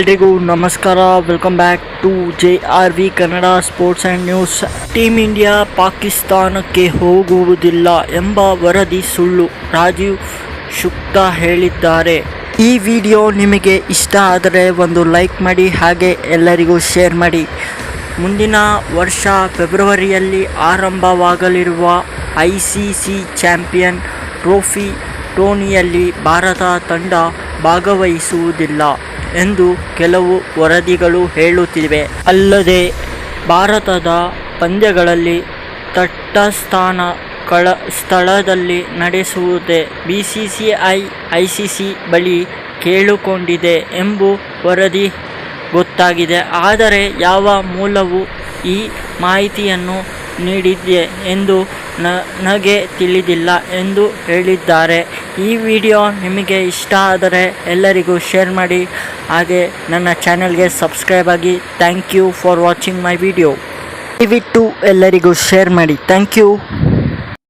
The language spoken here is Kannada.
ಎಲ್ರಿಗೂ ನಮಸ್ಕಾರ. Welcome back to J R V Kannada sports and news team India ಪಾಕಿಸ್ತಾನಕ್ಕೆ ಹೋಗುವುದಿಲ್ಲ ಎಂಬ ವರದಿ ಸುಳ್ಳು ರಾಜೀವ್ ಶುಕ್ತಾ ಹೇಳಿದ್ದಾರೆ. ಈ ವಿಡಿಯೋ ನಿಮಗೆ ಇಷ್ಟ ಆದರೆ ಒಂದು ಲೈಕ್ ಮಾಡಿ ಹಾಗೆ ಎಲ್ಲರಿಗೂ ಶೇರ್ ಮಾಡಿ. ಮುಂದಿನ ವರ್ಷ ಫೆಬ್ರವರಿಯಲ್ಲಿ ಆರಂಭವಾಗಲಿರುವ I C C champion trophy ಟೋರ್ನಿಯಲ್ಲಿ Bharat ತಂಡ ಭಾಗವಹಿಸುವುದಿಲ್ಲ. ಎಂದು ಕೆಲವು ವರದಿಗಳು ಹೇಳುತ್ತಿವೆ. ಅಲ್ಲದೆ, ಭಾರತದ ಪಂದ್ಯಗಳಲ್ಲಿ ತಟ್ಟಸ್ಥಾನ ಕಳ ಸ್ಥಳದಲ್ಲಿ ನಡೆಸುವುದೇ B C C I I C C ಬಳಿ ಕೇಳಿಕೊಂಡಿದೆ ಎಂಬ ವರದಿ ಗೊತ್ತಾಗಿದೆ. ಆದರೆ, ಯಾವ ಮೂಲವು ಈ ಮಾಹಿತಿಯನ್ನು ನೀಡಿದೆ ಎಂದು ನನಗೆ ತಿಳಿದಿಲ್ಲ ಎಂದು ಹೇಳಿದ್ದಾರೆ. ಈ ವಿಡಿಯೋ ನಿಮಗೆ ಇಷ್ಟ ಆದರೆ ಎಲ್ಲರಿಗೂ ಶೇರ್ ಮಾಡಿ, ಹಾಗೆ ನನ್ನ ಚಾನೆಲ್ಗೆ ಸಬ್ಸ್ಕ್ರೈಬ್ ಆಗಿ. Thank you for watching my video. ದಯವಿಟ್ಟು ಎಲ್ಲರಿಗೂ ಶೇರ್ ಮಾಡಿ. Thank you.